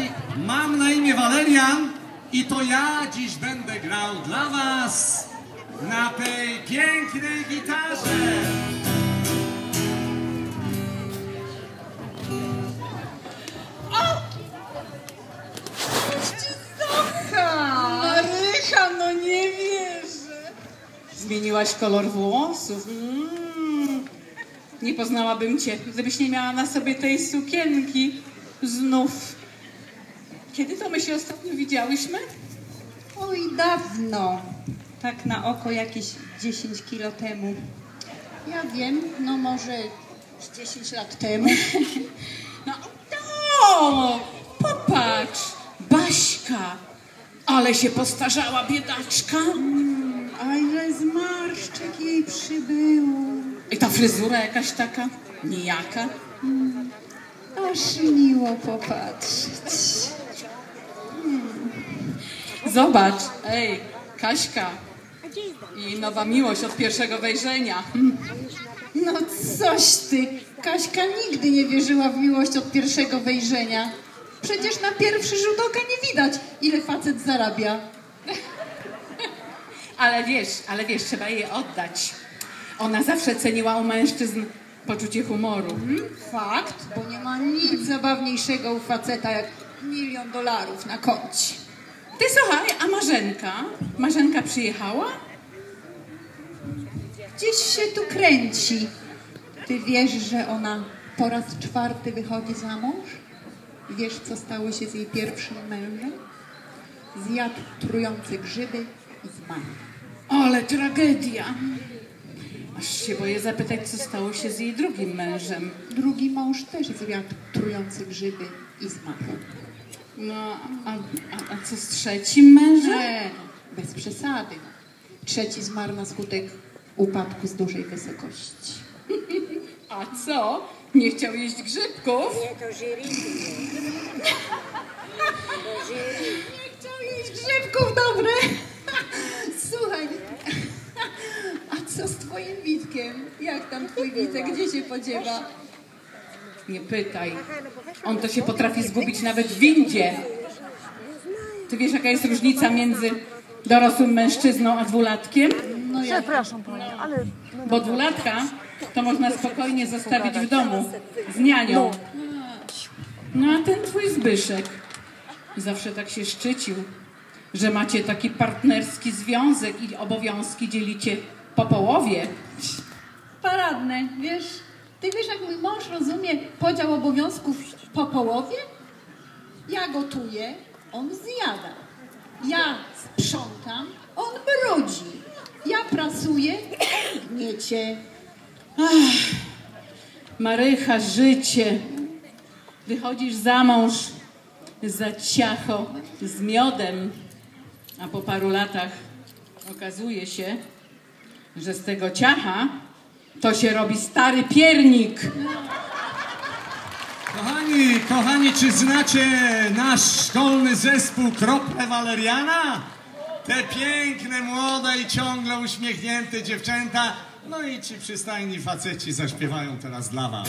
kochani, mam na imię Walerian i to ja dziś będę grał dla was na tej pięknej gitarze. Marycha, no nie wierzę. Zmieniłaś kolor włosów. Mm. Nie poznałabym cię, gdybyś nie miała na sobie tej sukienki. Znów. Kiedy to my się ostatnio widziałyśmy? Oj, dawno. Tak na oko jakieś 10 kilo temu. Ja wiem, no może z 10 lat temu. No, no, popatrz, Baśka, ale się postarzała biedaczka. A ile zmarszczek jej przybyło. I ta fryzura jakaś taka nijaka. Aż miło popatrzeć. Zobacz, ej, Kaśka i nowa miłość od pierwszego wejrzenia. No coś ty. Kaśka nigdy nie wierzyła w miłość od pierwszego wejrzenia. Przecież na pierwszy rzut oka nie widać, ile facet zarabia. Ale wiesz, ale wiesz, trzeba jej oddać. Ona zawsze ceniła u mężczyzn poczucie humoru. Fakt, bo nie ma nic zabawniejszego u faceta jak milion dolarów na koncie. Ty słuchaj, a Marzenka? Marzenka przyjechała? Gdzieś się tu kręci. Ty wiesz, że ona po raz czwarty wychodzi za mąż? Wiesz, co stało się z jej pierwszym mężem? Zjadł trujące grzyby i zmarł. Ale tragedia. Aż się boję zapytać, co stało się z jej drugim mężem. Drugi mąż też zjadł trujące grzyby i zmarł. No, a, a, a co z trzecim mężem? Nie, no, bez przesady. Trzeci zmarł na skutek upadku z dużej wysokości. A co? Nie chciał jeść grzybków? Nie chciał jeść grzybków, dobre. Słuchaj, a co z twoim Witkiem? Jak tam twój Witek, gdzie się podziewa? Nie pytaj. On to się potrafi zgubić nawet w windzie. Ty wiesz, jaka jest różnica między dorosłym mężczyzną a dwulatkiem? No jak Przepraszam panią, ale Bo dwulatka to można spokojnie zostawić w domu z nianią. No a ten twój Zbyszek zawsze tak się szczycił, że macie taki partnerski związek i obowiązki dzielicie po połowie. paradne, wiesz? Ty wiesz, jak mój mąż rozumie podział obowiązków po połowie? Ja gotuję, on zjada. Ja sprzątam, on brudzi. Ja prasuję, on gniecie. Marycha, życie. Wychodzisz za mąż za ciacho z miodem, a po paru latach okazuje się, że z tego ciacha to się robi stary piernik. Kochani, kochani, czy znacie nasz szkolny zespół Krople Waleriana? Te piękne, młode i ciągle uśmiechnięte dziewczęta, no i ci przystajni faceci zaśpiewają teraz dla was.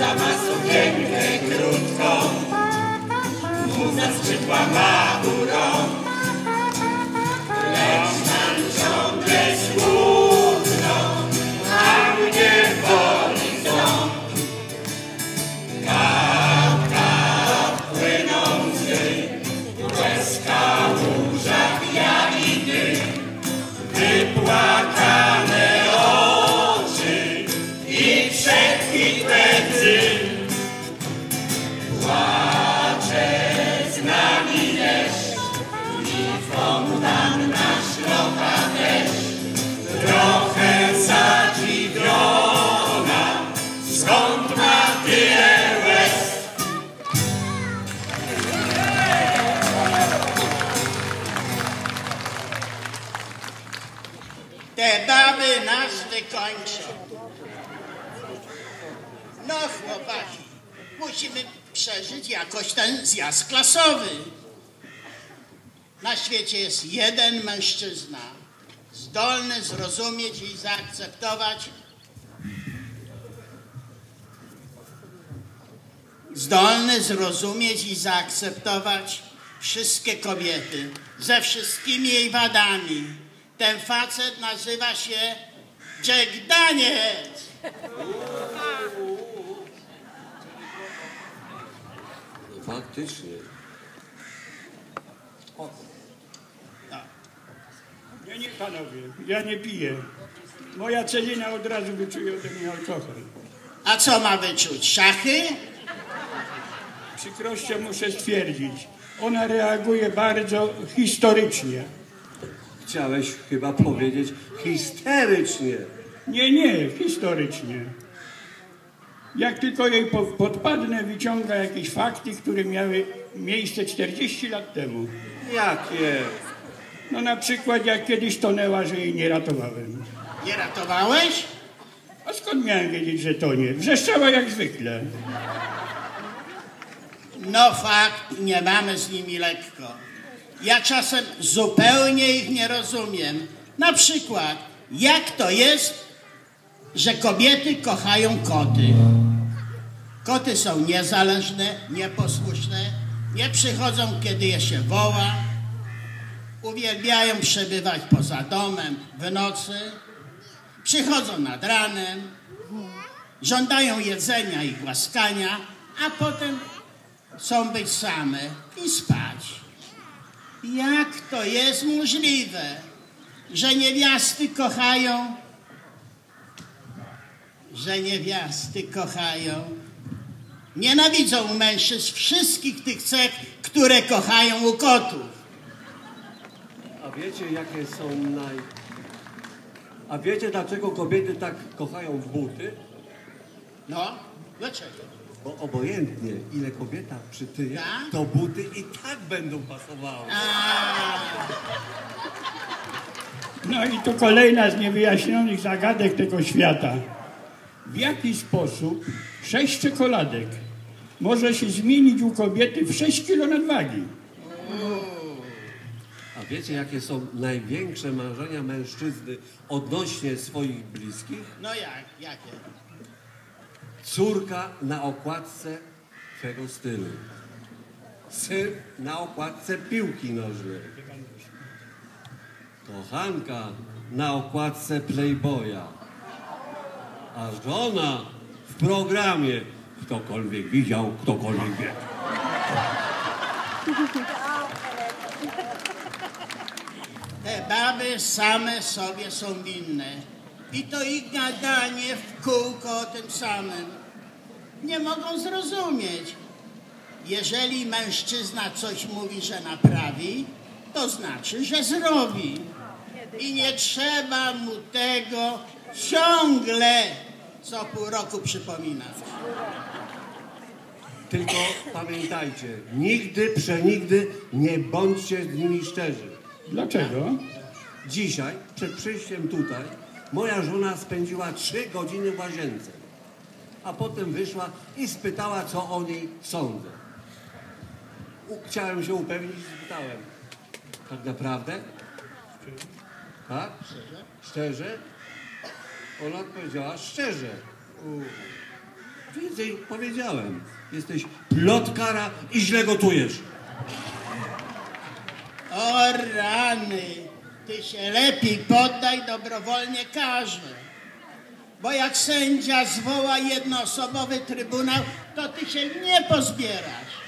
Sama sukienkę krótką Muza skrzydła ma skąd ma tyle łez. Te baby nas wykończą. No chłopaki, musimy przeżyć jakoś ten zjazd klasowy. Na świecie jest jeden mężczyzna, zdolny zrozumieć i zaakceptować zdolny zrozumieć i zaakceptować wszystkie kobiety ze wszystkimi jej wadami. Ten facet nazywa się Jack Daniels. Faktycznie. Nie, nie panowie, ja nie piję. Moja celina od razu wyczuje ode mnie alkohol. A co ma wyczuć? Szachy? Przykrością muszę stwierdzić, ona reaguje bardzo historycznie. Chciałeś chyba powiedzieć histerycznie. Nie, nie, historycznie. Jak tylko jej po- podpadnę, wyciąga jakieś fakty, które miały miejsce 40 lat temu. Jakie? No na przykład jak kiedyś tonęła, że jej nie ratowałem. Nie ratowałeś? A skąd miałem wiedzieć, że tonie? Wrzeszczała jak zwykle. No fakt, nie mamy z nimi lekko. Ja czasem zupełnie ich nie rozumiem. Na przykład, jak to jest, że kobiety kochają koty? Koty są niezależne, nieposłuszne, nie przychodzą, kiedy je się woła, uwielbiają przebywać poza domem w nocy, przychodzą nad ranem, żądają jedzenia i głaskania, a potem chcą być same i spać. Jak to jest możliwe, że niewiasty kochają, że niewiasty kochają, nienawidzą mężczyzn wszystkich tych cech, które kochają u kotów. A wiecie, jakie są naj... A wiecie, dlaczego kobiety tak kochają w buty? No, dlaczego? Bo obojętnie, ile kobieta przytyje, Tak? to buty i tak będą pasowały. No i tu kolejna z niewyjaśnionych zagadek tego świata. W jaki sposób sześć czekoladek może się zmienić u kobiety w 6 kilo nadwagi? A wiecie, jakie są największe marzenia mężczyzny odnośnie swoich bliskich? No jak, jakie? Córka na okładce twego stylu. Syn na okładce piłki nożnej. Kochanka na okładce Playboya. A żona w programie ktokolwiek widział, ktokolwiek wie. Te baby same sobie są winne. I to ich gadanie w kółko o tym samym. Nie mogą zrozumieć. Jeżeli mężczyzna coś mówi, że naprawi, to znaczy, że zrobi. I nie trzeba mu tego ciągle co pół roku przypominać. Tylko pamiętajcie, nigdy, przenigdy nie bądźcie z nimi szczerzy. Dlaczego? Dzisiaj, przed przyjściem tutaj, moja żona spędziła trzy godziny w łazience. A potem wyszła i spytała, co o niej sądzę. Chciałem się upewnić spytałem. Tak naprawdę? Tak? Szczerze? Ona odpowiedziała szczerze. U. Więcej powiedziałem. Jesteś plotkara i źle gotujesz. O rany, ty się lepiej poddaj dobrowolnie karze. Bo jak sędzia zwoła jednoosobowy trybunał, to ty się nie pozbierasz.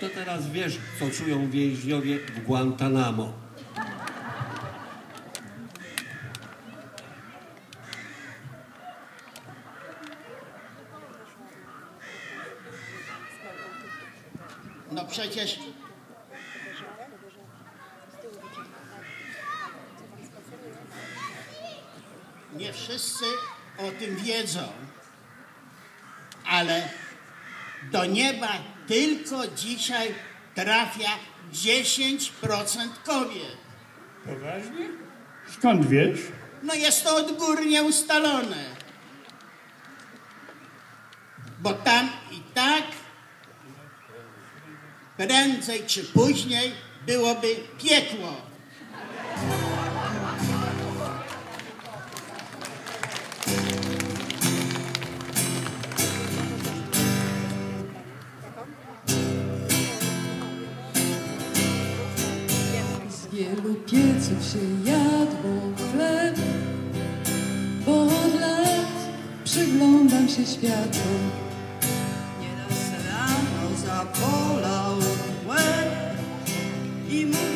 To teraz wiesz, co czują więźniowie w Guantanamo. No przecież nie wszyscy o tym wiedzą, ale do nieba tylko dzisiaj trafia 10% kobiet. Poważnie? Skąd wiesz? No jest to odgórnie ustalone. Bo tam i tak prędzej czy później byłoby piekło. Wielu pieców się jadło chleb, bo od lat przyglądam się światu. Nieraz rano zapolał łeb i mówili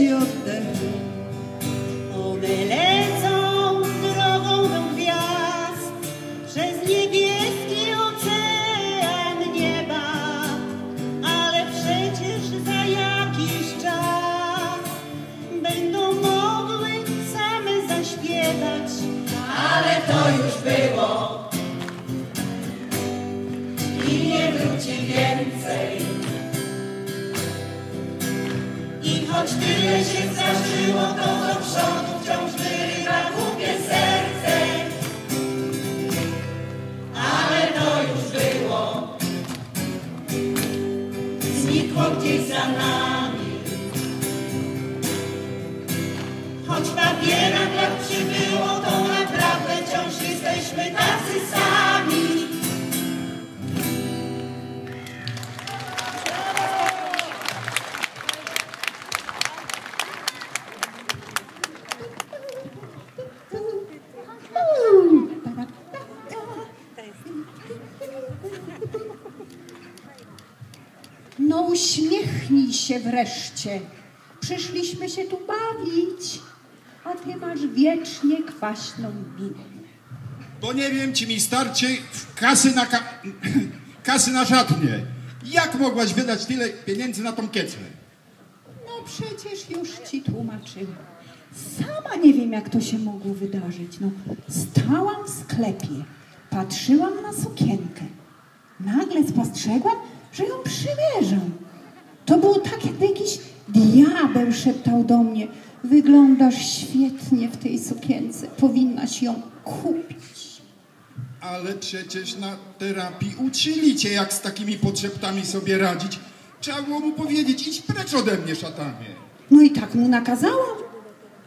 dzieci oddechy. One lecą drogą do gwiazd przez niebieski ocean nieba, ale przecież za jakiś czas będą mogły same zaśpiewać. Ale to już było choć tyle się zdarzyło, to do uśmiechnij się wreszcie. Przyszliśmy się tu bawić, a ty masz wiecznie kwaśną minę. Bo nie wiem, czy mi starczy kasy na, ka kasy na żadnie. Jak mogłaś wydać tyle pieniędzy na tą kiecę? No przecież już ci tłumaczyłam. Sama nie wiem, jak to się mogło wydarzyć. No, stałam w sklepie, patrzyłam na sukienkę. Nagle spostrzegłam, że ją przymierzam. To było tak, jakby jakiś diabeł szeptał do mnie. Wyglądasz świetnie w tej sukience. Powinnaś ją kupić. Ale przecież na terapii uczyli cię, jak z takimi potrzeptami sobie radzić. Trzeba było mu powiedzieć, idź precz ode mnie, szatanie. No i tak mu nakazałam.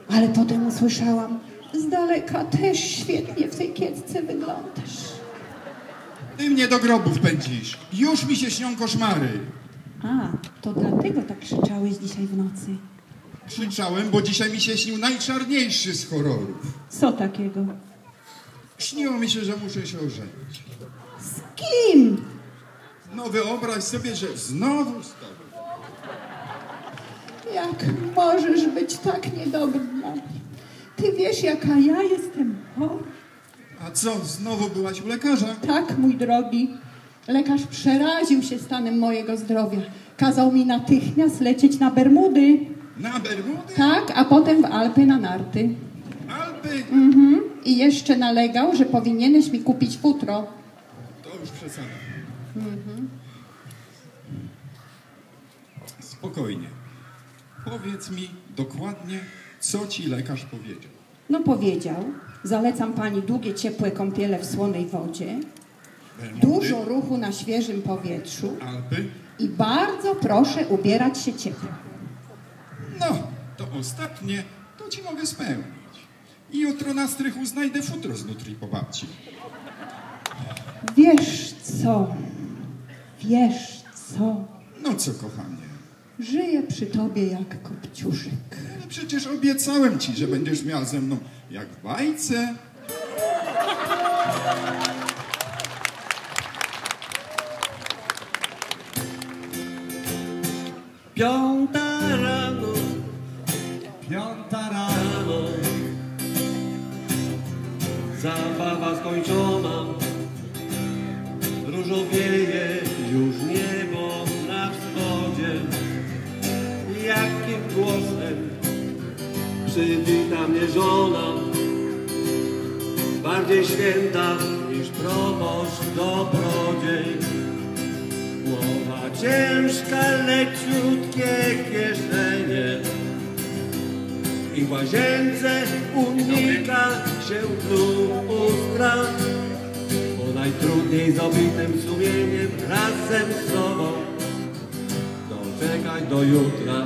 Ale potem usłyszałam, z daleka też świetnie w tej kiecce wyglądasz. Ty mnie do grobów pędzisz. Już mi się śnią koszmary. A, to dlatego tak krzyczałeś dzisiaj w nocy. Krzyczałem, bo dzisiaj mi się śnił najczarniejszy z horrorów. Co takiego? Śniło mi się, że muszę się ożenić. Z kim? No wyobraź sobie, że znowu z tobą. Jak możesz być tak niedobry dla mnie? Ty wiesz, jaka ja jestem chora? A co, znowu byłaś u lekarza? Tak, mój drogi. Lekarz przeraził się stanem mojego zdrowia. Kazał mi natychmiast lecieć na Bermudy. Na Bermudy? Tak, a potem w Alpy na narty. Alpy? Mhm. I jeszcze nalegał, że powinieneś mi kupić futro. To już przesada. Spokojnie. Powiedz mi dokładnie, co ci lekarz powiedział. No powiedział, zalecam pani długie, ciepłe kąpiele w słonej wodzie, dużo ruchu na świeżym powietrzu i bardzo proszę ubierać się ciepło. No, to ostatnie to ci mogę spełnić. I jutro na strychu znajdę futro z nutrii po babci. Wiesz co, wiesz co, No co, kochanie? żyję przy tobie jak kopciuszek. Ale przecież obiecałem ci, że będziesz miał ze mną jak w bajce. Piąta rano, Piąta rano, zabawa skończona. Różowieje już niebo na wschodzie. Jakim głosem przywita mnie żona. Bardziej święta niż proboszcz dobrodziej. Głowa ciężka, leciutkie kieszenie. I w łazience unika się lustra, bo najtrudniej z obitym sumieniem razem z sobą. Doczekać do jutra.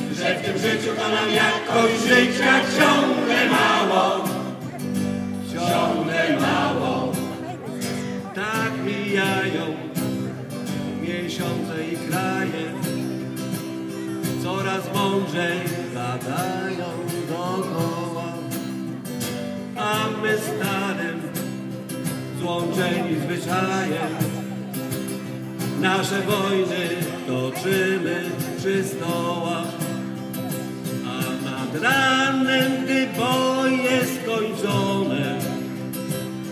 że w tym życiu to nam jakoś życia ciągle mało, ciągle mało. Tak mijają miesiące i kraje, coraz mądrzej gadają dookoła, a my starym złączeni zwyczajem. Nasze wojny toczymy przy stołach, nad ranem, gdy boje skończone,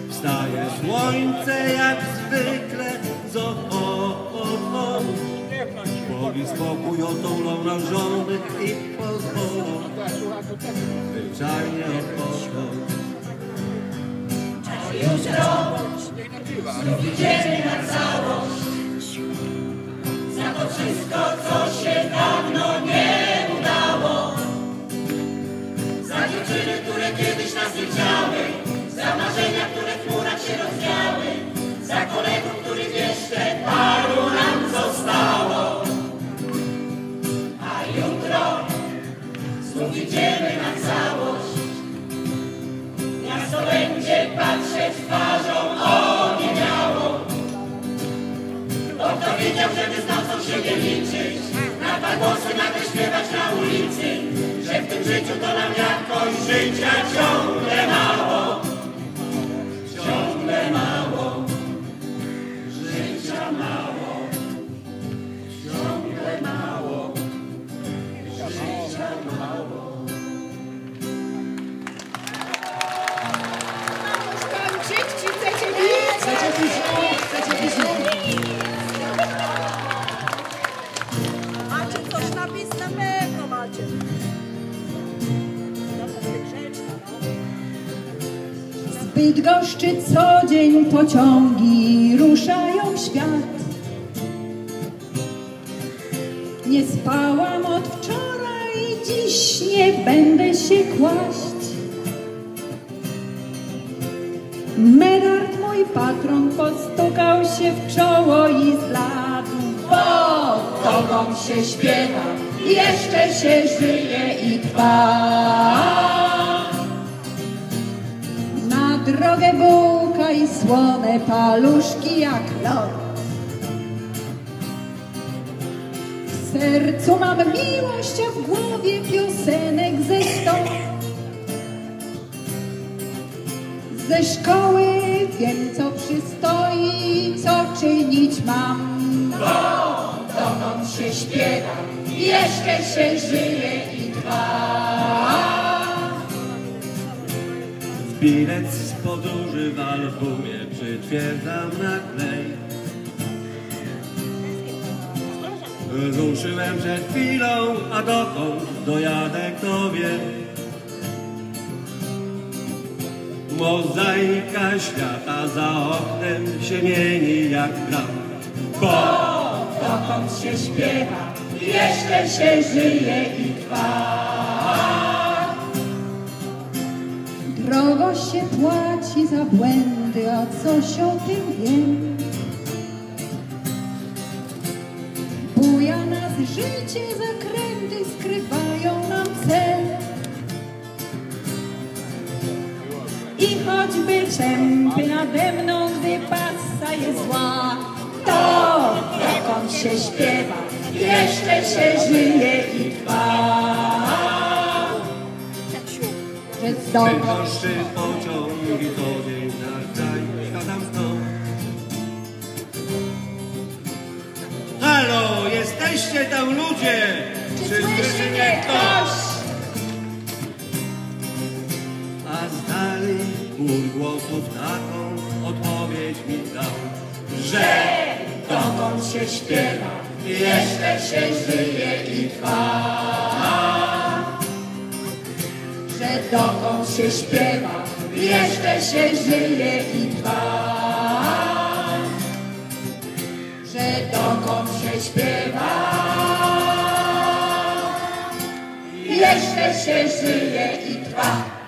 wstaje słońce jak zwykle z ochotą. Powi spokój otulą na żony i pozwolą zwyczajnie odpocząć. dziewczyny, które kiedyś nas nie za marzenia, które w chmurach się rozwiały, za kolegów, których jeszcze paru nam zostało. A jutro znów idziemy na całość, miasto będzie patrzeć twarzą oniemiałą. Bo kto wiedział, że my z nocą się nie liczyć, na dwa głosy nagle śpiewać na ulicy, Tańczyć Bydgoszczy co dzień pociągi ruszają w świat. Nie spałam od wczoraj, dziś nie będę się kłaść. Menard mój patron postukał się w czoło i zbladł, bo tobą się śpiewa, jeszcze się żyje i trwa. Drogę bułka i słone paluszki jak lód. W sercu mam miłość, a w głowie piosenek ze sto. Ze szkoły wiem, co przystoi, co czynić mam. Bo dokąd się śpiewa, jeszcze się żyje i trwa. Bilet z podróży w albumie przytwierdzam na klej. Ruszyłem przed chwilą, a dokąd dojadę, kto wie. Mozaika świata za oknem się mieni jak gram. Bo Dokąd się śpiewa, jeszcze się żyje i trwa. Drogo się płaci za błędy, a coś o tym wiem. Buja nas życie, zakręty skrywają nam cel. I choćby czempy nade mną, gdy pasa jest zła, to dokąd się śpiewa, jeszcze się żyje i trwa. Najgorszy pociąg i co dzień na kraj światam stąd. Halo, jesteście tam ludzie! Czy słyszy mnie ktoś? A z dali chór głosów taką odpowiedź mi dał, że Dokąd się śpiewa, jeszcze się żyje i trwa. Dokąd się śpiewa, jeszcze się żyje i trwa. Że dokąd się śpiewa, jeszcze się żyje i trwa.